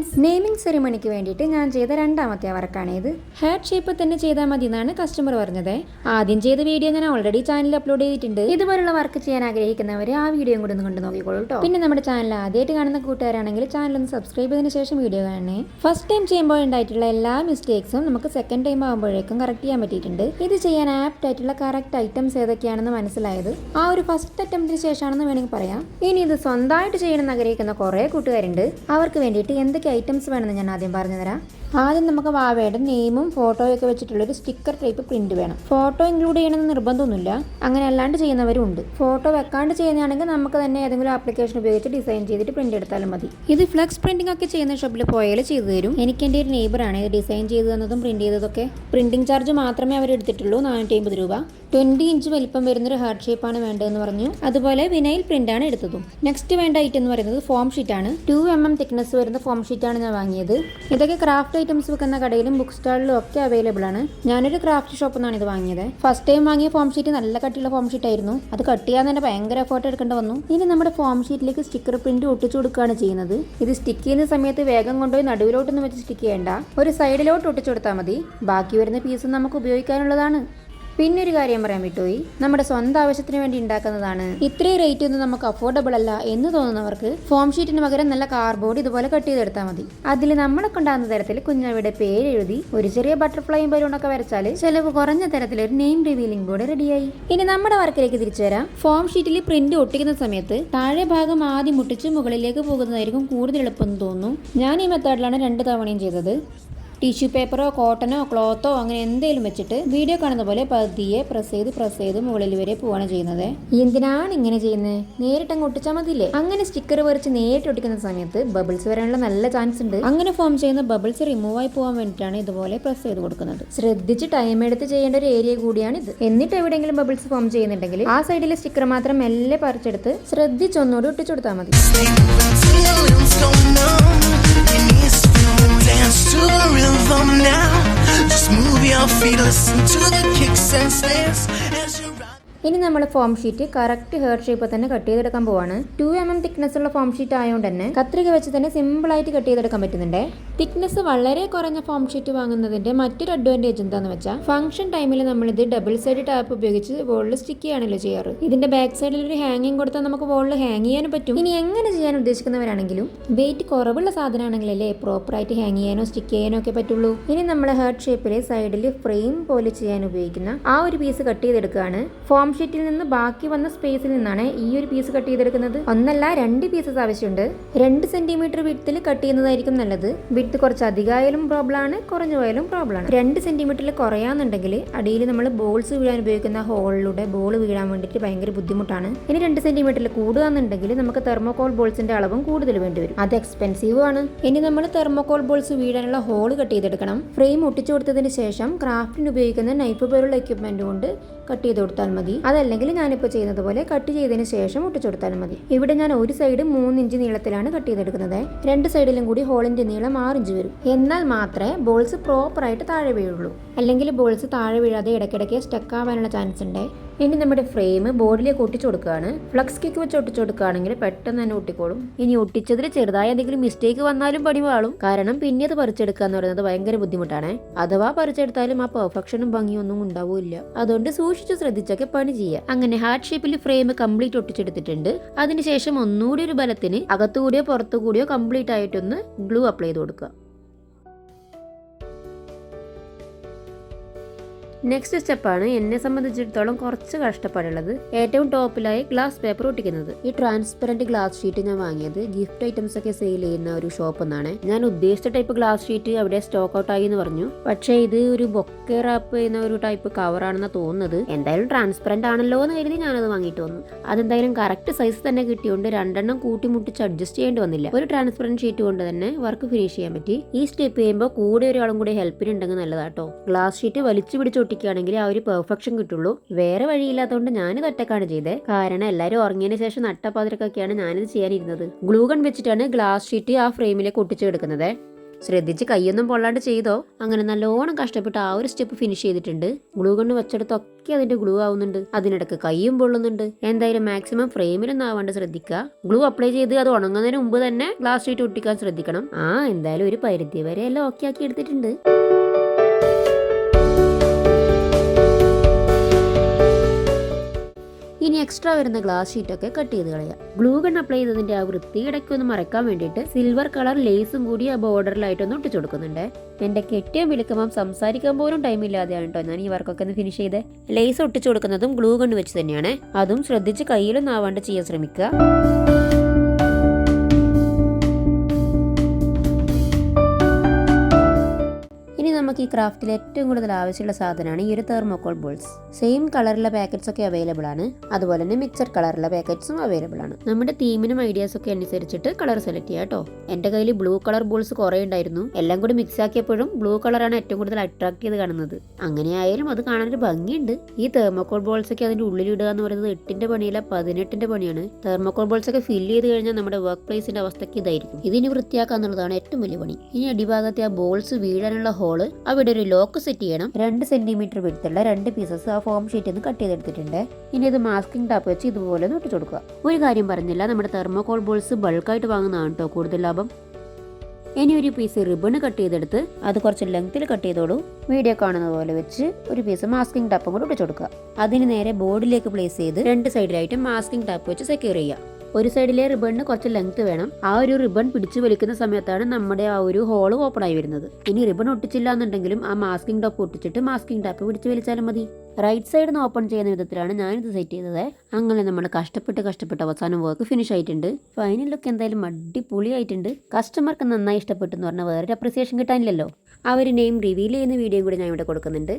Friends naming സെറിമണിക്ക് വേണ്ടിയിട്ട് ഞാൻ ചെയ്ത രണ്ടാമത്തെ വർക്കാണ് ഇത് ഹെയർ ഷേപ്പ് തന്നെ ചെയ്താൽ മതി എന്നാണ് കസ്റ്റമർ പറഞ്ഞത്. ആദ്യം ചെയ്ത വീഡിയോ ഞാൻ ഓൾറെഡി ചാനലിൽ അപ്ലോഡ് ചെയ്തിട്ടുണ്ട്. ഇതുപോലുള്ള വർക്ക് ചെയ്യാൻ ആഗ്രഹിക്കുന്നവർ ആ വീഡിയോയും കൂടി ഒന്ന് കണ്ടു നോക്കിക്കോളൂ കേട്ടോ പിന്നെ നമ്മുടെ ചാനൽ ആദ്യമായിട്ട് കാണുന്ന കൂട്ടുകാരാണെങ്കിൽ ചാനൽ ഒന്ന് സബ്സ്ക്രൈബ് ചെയ്തതിന് ശേഷം വീഡിയോ കാണണേ. ഫസ്റ്റ് ടൈം ചെയ്യുമ്പോൾ ഉണ്ടായിട്ടുള്ള എല്ലാ മിസ്റ്റേക്സും നമുക്ക് സെക്കൻഡ് ടൈം ആകുമ്പോഴേക്കും കറക്റ്റ് ചെയ്യാൻ പറ്റിയിട്ടുണ്ട്. ഇത് ചെയ്യാൻ ആപ്റ്റ് ആയിട്ടുള്ള കറക്റ്റ് ഐറ്റംസ് ഏതൊക്കെയാണെന്ന് മനസ്സിലായത് ആ ഒരു ഫസ്റ്റ് അറ്റംപ്റ്റിന് ശേഷമാണെന്ന് വേണമെങ്കിൽ പറയാം. ഇനി ഇത് സ്വന്തമായിട്ട് ചെയ്യണമെന്ന് ആഗ്രഹിക്കുന്ന കുറേ കൂട്ടുകാരുണ്ട്. അവർക്ക് വേണ്ടിയിട്ട് എന്തൊക്കെ ഐറ്റംസ് വേണമെന്ന് ഞാൻ ആദ്യം പറഞ്ഞു തരാം ആദ്യം നമുക്ക് വാവയുടെ നെയിമും ഫോട്ടോയൊക്കെ വെച്ചിട്ടുള്ളൊരു സ്റ്റിക്കർ ടൈപ്പ് പ്രിന്റ് വേണം. ഫോട്ടോ ഇൻക്ലൂഡ് ചെയ്യണമെന്ന് നിർബന്ധമൊന്നുമില്ല. അങ്ങനെ അല്ലാണ്ട് ചെയ്യുന്നവരും ഉണ്ട് ഫോട്ടോ വെക്കാണ്ട് ചെയ്യുന്നതാണെങ്കിൽ നമുക്ക് തന്നെ ഏതെങ്കിലും ആപ്ലിക്കേഷൻ ഉപയോഗിച്ച് ഡിസൈൻ ചെയ്തിട്ട് പ്രിന്റ് എടുത്താലും മതി. ഇത് ഫ്ലക്സ് പ്രിന്റിംഗ് ഒക്കെ ചെയ്യുന്ന ഷോപ്പിൽ പോയാൽ ചെയ്തു തരും. എനിക്ക് എന്റെ ഒരു നെയ്ബറാണ് ഇത് ഡിസൈൻ ചെയ്തു തന്നതും പ്രിന്റ് ചെയ്തതൊക്കെ. പ്രിന്റിംഗ് ചാർജ് മാത്രമേ അവർ എടുത്തിട്ടുള്ളൂ നാനൂറ്റി അമ്പത് രൂപ. ട്വന്റി ഇഞ്ച് വലിപ്പം വരുന്നൊരു ഹാർട്ട് ഷേപ്പാണ് വേണ്ടതെന്ന് പറഞ്ഞു. അതുപോലെ വിനൈൽ ആണ് എടുത്തതും. നെക്സ്റ്റ് വേണ്ട ഐറ്റം എന്ന് പറയുന്നത് ഫോം ഷീറ്റ് ആണ്. ടു എം എം തിക്നെസ് വരുന്ന ഫോം ഷീറ്റ് ആണ് ഞാൻ വാങ്ങിയത്. ഇതൊക്കെ ക്രാഫ്റ്റ് ഐറ്റംസ് വെക്കുന്ന കടയിലും ബുക്ക് സ്റ്റാളിലും ഒക്കെ അവൈലബിൾ ആണ്. ഞാനൊരു ക്രാഫ്റ്റ് ഷോപ്പിൽ നിന്നാണ് ഇത് വാങ്ങിയത്. ഫസ്റ്റ് ടൈം വാങ്ങിയ ഫോം ഷീറ്റ് നല്ല കട്ടിയുള്ള ഫോം ഷീറ്റ് ആയിരുന്നു. അത് കട്ട് തന്നെ ഭയങ്കര എഫേർട്ട് എടുക്കേണ്ടി വന്നു. ഇനി നമ്മുടെ ഫോം ഷീറ്റിലേക്ക് സ്റ്റിക്കർ പ്രിന്റ് ഒട്ടിച്ചു കൊടുക്കുകയാണ് ചെയ്യുന്നത്. ഇത് സ്റ്റിക്ക് ചെയ്യുന്ന സമയത്ത് വേഗം കൊണ്ടുപോയി നടുവിലോട്ടൊന്നും വെച്ച് സ്റ്റിക്ക് ചെയ്യേണ്ട. ഒരു സൈഡിലോട്ട് ഒട്ടിച്ചു കൊടുത്താൽ മതി. ബാക്കി വരുന്ന പീസ് നമുക്ക് ഉപയോഗിക്കാനുള്ളതാണ്. പിന്നെ ഒരു കാര്യം പറയാൻ വിട്ടുപോയി. നമ്മുടെ സ്വന്തം ആവശ്യത്തിന് വേണ്ടി ഉണ്ടാക്കുന്നതാണ്. ഇത്രയും റേറ്റ് ഒന്നും നമുക്ക് അഫോർഡബിൾ അല്ല എന്ന് തോന്നുന്നവർക്ക് ഫോം ഷീറ്റിന് പകരം നല്ല കാർഡ്ബോർഡ് ഇതുപോലെ കട്ട് ചെയ്തെടുത്താൽ മതി. അതിൽ നമ്മളെ കൊണ്ടാകുന്ന തരത്തിൽ കുഞ്ഞവിടെ പേര് എഴുതി ഒരു ചെറിയ ബട്ടർഫ്ലൈയും ബലൂണൊക്കെ വരച്ചാൽ ചിലവ് കുറഞ്ഞ തരത്തിൽ ഒരു നെയിം റിവീലിംഗ് ബോർഡ് റെഡിയായി ഇനി നമ്മുടെ വർക്കിലേക്ക് തിരിച്ചു വരാം. ഫോം ഷീറ്റിൽ പ്രിന്റ് ഒട്ടിക്കുന്ന സമയത്ത് താഴെ ഭാഗം ആദ്യം മുട്ടിച്ച് മുകളിലേക്ക് പോകുന്നതായിരിക്കും കൂടുതൽ എളുപ്പം തോന്നുന്നു. ഞാൻ ഈ മെത്തേഡിലാണ് രണ്ട് തവണയും ചെയ്തത്. ടിഷ്യൂ പേപ്പറോ കോട്ടനോ ക്ലോത്തോ അങ്ങനെ എന്തെങ്കിലും വെച്ചിട്ട് വീഡിയോ കാണുന്ന പോലെ പതിയെ പ്രസ് ചെയ്ത് പ്രസ് ചെയ്ത് മുകളിൽ വരെ പോവാണ് ചെയ്യുന്നത്. എന്തിനാണ് ഇങ്ങനെ ചെയ്യുന്നത് നേരിട്ട് അങ്ങ് ഒട്ടിച്ചാൽ മതിയില്ലേ? അങ്ങനെ സ്റ്റിക്കർ വരച്ച് നേരിട്ട് ഒട്ടിക്കുന്ന സമയത്ത് ബബിൾസ് വരാനുള്ള നല്ല ചാൻസ് ഉണ്ട്. അങ്ങനെ ഫോം ചെയ്യുന്ന ബബിൾസ് റിമൂവ് ആയി പോകാൻ വേണ്ടിയിട്ടാണ് ഇതുപോലെ പ്രസ് ചെയ്ത് കൊടുക്കുന്നത്. ശ്രദ്ധിച്ച് ടൈം എടുത്ത് ചെയ്യേണ്ട ഒരു ഏരിയ കൂടിയാണ് ഇത്. എന്നിട്ട് എവിടെയെങ്കിലും ബബിൾസ് ഫോം ചെയ്യുന്നുണ്ടെങ്കിൽ ആ സൈഡിലെ സ്റ്റിക്കർ മാത്രം മെല്ലെ പറിച്ചെടുത്ത് ശ്രദ്ധിച്ചൊന്നുകൂടി ഒട്ടിച്ചു കൊടുത്താൽ മതി. Dance to the rhythm now. Just move your feet, listen to the kicks and snares. ഇനി നമ്മൾ foam sheet correct heart shape തന്നെ കട്ട് ചെയ്തെടുക്കാൻ പോവാണ്. ടു എം എം തിക്നെസ് ഉള്ള ഫോം ഷീറ്റ് ആയതുകൊണ്ട് തന്നെ കത്രിക വെച്ച് തന്നെ സിമ്പിൾ ആയിട്ട് കട്ട് ചെയ്തെടുക്കാൻ പറ്റുന്നുണ്ട്. തിക്നെസ് വളരെ കുറഞ്ഞ ഫോം ഷീറ്റ് വാങ്ങുന്നതിന്റെ മറ്റൊരു അഡ്വാന്റേജ് എന്താന്ന് വെച്ചാൽ ഫംഗ്ഷൻ ടൈമിൽ നമ്മളിത് ഡബിൾ സൈഡ് ടാപ്പ് ഉപയോഗിച്ച് വോളിൽ സ്റ്റിക്ക് ചെയ്യാണല്ലോ ചെയ്യാറ്. ഇതിന്റെ ബാക്ക് സൈഡിൽ ഒരു ഹാങ്ങിങ് കൊടുത്താൽ നമുക്ക് വോളിൽ ഹാങ് ചെയ്യാനും പറ്റും. ഇനി എങ്ങനെ ചെയ്യാൻ ഉദ്ദേശിക്കുന്നവരാണെങ്കിലും വെയിറ്റ് കുറവുള്ള സാധനമാണെങ്കിലല്ലേ പ്രോപ്പർ ആയിട്ട് ഹാങ് ചെയ്യാനോ സ്റ്റിക്ക് ചെയ്യാനോ ഒക്കെ പറ്റുള്ളൂ. ഇനി നമ്മൾ ഹേർട്ട് ഷേപ്പിലെ സൈഡിൽ ഫ്രെയിം പോലെ ചെയ്യാൻ ഉപയോഗിക്കുന്ന ആ ഒരു പീസ് കട്ട് ചെയ്തെടുക്കുകയാണ് ഫോം ഷീറ്റിൽ നിന്ന് ബാക്കി വന്ന സ്പേസിൽ നിന്നാണ് ഈ ഒരു പീസ് കട്ട് ചെയ്തെടുക്കുന്നത്. ഒന്നല്ല രണ്ട് പീസസ് ആവശ്യമുണ്ട്. രണ്ട് സെന്റിമീറ്റർ വിട്ടിൽ കട്ട് ചെയ്യുന്നതായിരിക്കും നല്ലത്. വിട്ട് കുറച്ച് അധികമായാലും പ്രോബ്ലം ആണ് കുറഞ്ഞു പോയാലും പ്രോബ്ലം ആണ്. രണ്ട് സെന്റിമീറ്ററിൽ കുറയാന്നുണ്ടെങ്കിൽ അടിയിൽ നമ്മൾ ബോൾസ് വീഴാൻ ഉപയോഗിക്കുന്ന ഹോളിലൂടെ ബോൾ വീഴാൻ വേണ്ടിയിട്ട് ഭയങ്കര ബുദ്ധിമുട്ടാണ്. ഇനി രണ്ട് സെന്റിമീറ്ററിൽ കൂടുകയെന്നുണ്ടെങ്കിൽ നമുക്ക് തെർമോകോൾ ബോൾസിന്റെ അളവും കൂടുതൽ വേണ്ടി വരും. അത് എക്സ്പെൻസീവ് ആണ്. ഇനി നമ്മൾ തെർമോകോൾ ബോൾസ് വീഴാനുള്ള ഹോൾ കട്ട് ചെയ്തെടുക്കണം. ഫ്രെയിം ഒട്ടിച്ചു കൊടുത്തതിന് ശേഷം ക്രാഫ്റ്റിന് ഉപയോഗിക്കുന്ന നൈഫ് പോലുള്ള എക്യുപ്മെന്റ് കൊണ്ട് കട്ട് ചെയ്ത് കൊടുത്താൽ മതി. അതല്ലെങ്കിൽ ഞാനിപ്പോൾ ചെയ്യുന്നത് പോലെ കട്ട് ചെയ്തതിന് ശേഷം ഒട്ടിച്ചു മതി. ഇവിടെ ഞാൻ ഒരു സൈഡ് മൂന്ന് ഇഞ്ച് നീളത്തിലാണ് കട്ട് ചെയ്തെടുക്കുന്നത്. രണ്ട് സൈഡിലും കൂടി ഹോളിന്റെ നീളം ആറ് ഇഞ്ച് വരും. എന്നാൽ മാത്രമേ ബോൾസ് പ്രോപ്പറായിട്ട് താഴെ വീഴുള്ളൂ. അല്ലെങ്കിൽ ബോൾസ് താഴെ വീഴാതെ ഇടയ്ക്കിടയ്ക്ക് സ്റ്റക്ക് ആവാനുള്ള ചാൻസ് ഉണ്ട്. ഇനി നമ്മുടെ ഫ്രെയിം ബോർഡിലേക്ക് ഒട്ടിച്ചു കൊടുക്കുകയാണ്. ഫ്ലക്സ് കിക്ക് വെച്ച് ഒട്ടിച്ചു കൊടുക്കുകയാണെങ്കിൽ പെട്ടെന്ന് തന്നെ ഒട്ടിക്കോളും. ഇനി ഒട്ടിച്ചതിൽ ചെറുതായ എന്തെങ്കിലും മിസ്റ്റേക്ക് വന്നാലും പടിവാളും കാരണം പിന്നെ അത് പറിച്ചെടുക്കുക എന്ന് പറയുന്നത് ഭയങ്കര ബുദ്ധിമുട്ടാണ്. അഥവാ പറിച്ചെടുത്താലും ആ പെർഫെക്ഷനും ഭംഗിയൊന്നും ഉണ്ടാവില്ല അതുകൊണ്ട് സൂക്ഷിച്ചു ശ്രദ്ധിച്ചൊക്കെ പണി ചെയ്യുക. അങ്ങനെ ഹാർട്ട് ഷേപ്പിൽ ഫ്രെയിം കംപ്ലീറ്റ് ഒട്ടിച്ചെടുത്തിട്ടുണ്ട്. അതിനുശേഷം ഒന്നുകൂടി ഒരു ബലത്തിന് അകത്തുകൂടിയോ പുറത്തുകൂടിയോ കംപ്ലീറ്റ് ആയിട്ടൊന്ന് ഗ്ലൂ അപ്ലൈ ചെയ്ത് കൊടുക്കുക. നെക്സ്റ്റ് സ്റ്റെപ്പാണ് എന്നെ സംബന്ധിച്ചിടത്തോളം കുറച്ച് കഷ്ടപ്പാടുള്ളത്. ഏറ്റവും ടോപ്പിലായി ഗ്ലാസ് പേപ്പർ ഒട്ടിക്കുന്നത്. ഈ ട്രാൻസ്പെറന്റ് ഗ്ലാസ് ഷീറ്റ് ഞാൻ വാങ്ങിയത് ഗിഫ്റ്റ് ഐറ്റംസ് ഒക്കെ സെയിൽ ചെയ്യുന്ന ഒരു ഷോപ്പ് എന്നാണ്. ഞാൻ ഉദ്ദേശിച്ച ടൈപ്പ് ഗ്ലാസ് ഷീറ്റ് അവിടെ സ്റ്റോക്ക് ഔട്ട് ആയി എന്ന് പറഞ്ഞു. പക്ഷേ ഇത് ഒരു ബൊക്കെ റാപ്പ് ചെയ്യുന്ന ഒരു ടൈപ്പ് കവർ കവറാണെന്ന് തോന്നുന്നത്. എന്തായാലും ട്രാൻസ്പെറന്റ് ആണല്ലോ എന്ന് കരുതി ഞാനത് വാങ്ങിയിട്ട് വന്നു. അതെന്തായാലും കറക്റ്റ് സൈസ് തന്നെ കിട്ടിയോണ്ട് രണ്ടെണ്ണം കൂട്ടിമുട്ടിച്ച് അഡ്ജസ്റ്റ് ചെയ്യേണ്ടി വന്നില്ല. ഒരു ട്രാൻസ്പെറന്റ് ഷീറ്റ് കൊണ്ട് തന്നെ വർക്ക് ഫിനിഷ് ചെയ്യാൻ പറ്റി. ഈ സ്റ്റെപ്പ് ചെയ്യുമ്പോൾ കൂടെ ഒരാളും കൂടി ഹെൽപ്പിനുണ്ടെങ്കിൽ നല്ലതാട്ടോ ഗ്ലാസ് ഷീറ്റ് വലിച്ചു പിടിച്ച് ഒട്ടിക്കുകയാണെങ്കിൽ ആ ഒരു പെർഫെക്ഷൻ കിട്ടുള്ളൂ. വേറെ വഴിയില്ലാത്തതുകൊണ്ട് ഞാനിത് ഒറ്റക്കാണ് ചെയ്തത് കാരണം എല്ലാവരും ഉറങ്ങിയതിന് ശേഷം നട്ടപ്പാതിരക്കൊക്കെയാണ് ഞാനിത് ചെയ്യാനിരുന്നത്. ഗ്ലൂഗൺ വെച്ചിട്ടാണ് ഗ്ലാസ് ഷീറ്റ് ആ ഫ്രെയിമിലേക്ക് ഒട്ടിച്ചു കിടക്കുന്നത് ശ്രദ്ധിച്ച് കൈയൊന്നും പൊള്ളാണ്ട് ചെയ്തോ? അങ്ങനെ നല്ലോണം കഷ്ടപ്പെട്ട് ആ ഒരു സ്റ്റെപ്പ് ഫിനിഷ് ചെയ്തിട്ടുണ്ട്. ഗ്ലൂ കൊണ്ട് വെച്ചെടുത്തൊക്കെ അതിന്റെ ഗ്ലൂ ആവുന്നുണ്ട്. അതിനിടക്ക് കൈയും പൊള്ളുന്നുണ്ട്. എന്തായാലും മാക്സിമം ഫ്രെയിമിലൊന്നും ആവാണ്ട് ശ്രദ്ധിക്കുക. ഗ്ലൂ അപ്ലൈ ചെയ്ത് അത് ഉണങ്ങുന്നതിന് മുമ്പ് തന്നെ ഗ്ലാസ് ഷീറ്റ് ഒട്ടിക്കാൻ ശ്രദ്ധിക്കണം. ആ എന്തായാലും ഒരു പരിധി വരെ എല്ലാം ഓക്കെ ആക്കി എടുത്തിട്ടുണ്ട്. ഇനി എക്സ്ട്രാ വരുന്ന ഗ്ലാസ് ഷീറ്റ് ഒക്കെ കട്ട് ചെയ്ത് കളയാം. ഗ്ലൂ ഗൺ അപ്ലൈ ചെയ്തതിന്റെ ആ വൃത്തി ഇടയ്ക്കൊന്ന് മറക്കാൻ വേണ്ടിയിട്ട് സിൽവർ കളർ ലേസും കൂടി ആ ബോർഡറിലായിട്ടൊന്ന് ഒട്ടിച്ചു കൊടുക്കുന്നുണ്ട്. എന്റെ കെട്ടിയ വിളിക്കുമ്പം സംസാരിക്കാൻ പോലും ടൈം ഇല്ലാതെയാണ് കേട്ടോ ഞാൻ ഈ വർക്കൊക്കെ ഒന്ന് ഫിനിഷ് ചെയ്ത്. ലേസ് ഒട്ടിച്ചു കൊടുക്കുന്നതും ഗ്ലൂ ഗൺ വെച്ച് തന്നെയാണ്. അതും ശ്രദ്ധിച്ച് കയ്യിലൊന്നും ആവാണ്ട് ചെയ്യാൻ ശ്രമിക്കുക. നമുക്ക് ഈ ക്രാഫ്റ്റിൽ ഏറ്റവും കൂടുതൽ ആവശ്യമുള്ള സാധനമാണ് ഈ ഒരു തെർമോക്കോൾ ബോൾസ് സെയിം കളറിലെ പാക്കറ്റ്സ് ഒക്കെ അവൈലബിൾ ആണ്. അതുപോലെ തന്നെ മിക്സഡ് കളറിലെ പാക്കറ്റ്സും അവൈലബിൾ ആണ്. നമ്മുടെ തീമിനും ഐഡിയാസ് ഒക്കെ അനുസരിച്ചിട്ട് കളർ സെലക്ട് ചെയ്യാം കേട്ടോ. എന്റെ കയ്യിൽ ബ്ലൂ കളർ ബോൾസ് കുറേ ഉണ്ടായിരുന്നു. എല്ലാം കൂടി മിക്സ് ആക്കിയപ്പോഴും ബ്ലൂ കളറാണ് ഏറ്റവും കൂടുതൽ അട്രാക്ട് ചെയ്ത് കാണുന്നത്. അങ്ങനെയായാലും അത് കാണാനൊരു ഭംഗിയുണ്ട്. ഈ തെർമോക്കോൾ ബോൾസ് ഒക്കെ അതിന്റെ ഉള്ളിലിടുക എന്ന് പറയുന്നത് എട്ടിന്റെ പണിയല്ല പതിനെട്ടിന്റെ പണിയാണ്. തെർമോക്കോൾ ബോൾസ് ഒക്കെ ഫില്ല് ചെയ്ത് കഴിഞ്ഞാൽ നമ്മുടെ വർക്ക് പ്ലേസിന്റെ അവസ്ഥയ്ക്ക് ഇതായിരിക്കും. ഇതിന് വൃത്തിയാക്കുക എന്നുള്ളതാണ് ഏറ്റവും വലിയ പണി. ഇനി അടിഭാഗത്തെ ആ ബോൾസ് വീഴാനുള്ള ഹോൾ അവിടെ ഒരു ലോക്ക് സെറ്റ് ചെയ്യണം. രണ്ട് സെന്റിമീറ്റർ വിടുത്തുള്ള രണ്ട് പീസസ് ആ ഫോം ഷീറ്റിൽ നിന്ന് കട്ട് ചെയ്തെടുത്തിട്ടുണ്ട്. ഇനി ഇത് മാസ്കിംഗ് ടാപ്പ് വെച്ച് ഇതുപോലെ ഒന്ന് കൊടുക്കുക. ഒരു കാര്യം പറഞ്ഞില്ല നമ്മുടെ തെർമോകോൾ ബോൾസ് ബൾക്കായിട്ട് വാങ്ങുന്നതാണ് കേട്ടോ കൂടുതൽ ലാഭം. ഇനി ഒരു പീസ് റിബണ് കട്ട് ചെയ്തെടുത്ത് അത് കുറച്ച് ലെങ്ത്തിൽ കട്ട് ചെയ്തോളൂ. വീഡിയോ കാണുന്ന പോലെ വെച്ച് ഒരു പീസ് മാസ്കിംഗ് ടാപ്പും കൂടെ ഒട്ടിച്ചു കൊടുക്കുക. അതിന് നേരെ ബോർഡിലേക്ക് പ്ലേസ് ചെയ്ത് രണ്ട് സൈഡിലായിട്ട് മാസ്കിംഗ് ടാപ്പ് വെച്ച് സെക്യൂർ ചെയ്യുക. ഒരു സൈഡിലെ റിബണിന് കുറച്ച് ലെങ്ത് വേണം. ആ ഒരു റിബൺ പിടിച്ചു വലിക്കുന്ന സമയത്താണ് നമ്മുടെ ആ ഒരു ഹോൾ ഓപ്പൺ ആയി വരുന്നത്. ഇനി റിബൺ ഒട്ടിച്ചില്ല എന്നുണ്ടെങ്കിലും ആ മാസ്കിംഗ് ടോപ്പ് ഒട്ടിച്ചിട്ട് മാസ്കിംഗ് ടാപ്പ് പിടിച്ചു വലിച്ചാലും മതി. റൈറ്റ് സൈഡിൽ നിന്ന് ഓപ്പൺ ചെയ്യുന്ന വിധത്തിലാണ് ഞാനിത് സെറ്റ് ചെയ്തത്. അങ്ങനെ നമ്മൾ കഷ്ടപ്പെട്ട് കഷ്ടപ്പെട്ട് അവസാനം വർക്ക് ഫിനിഷ് ആയിട്ടുണ്ട്. ഫൈനൽ ലുക്ക് എന്തായാലും അടിപൊളിയായിട്ടുണ്ട്. കസ്റ്റമർക്ക് നന്നായി ഇഷ്ടപ്പെട്ടു എന്ന് പറഞ്ഞാൽ വേറൊരു അപ്രിസിയേഷൻ കിട്ടാനില്ലല്ലോ. അവർ നെയിം റിവീൽ ചെയ്യുന്ന വീഡിയോ കൂടി ഞാൻ ഇവിടെ കൊടുക്കുന്നുണ്ട്.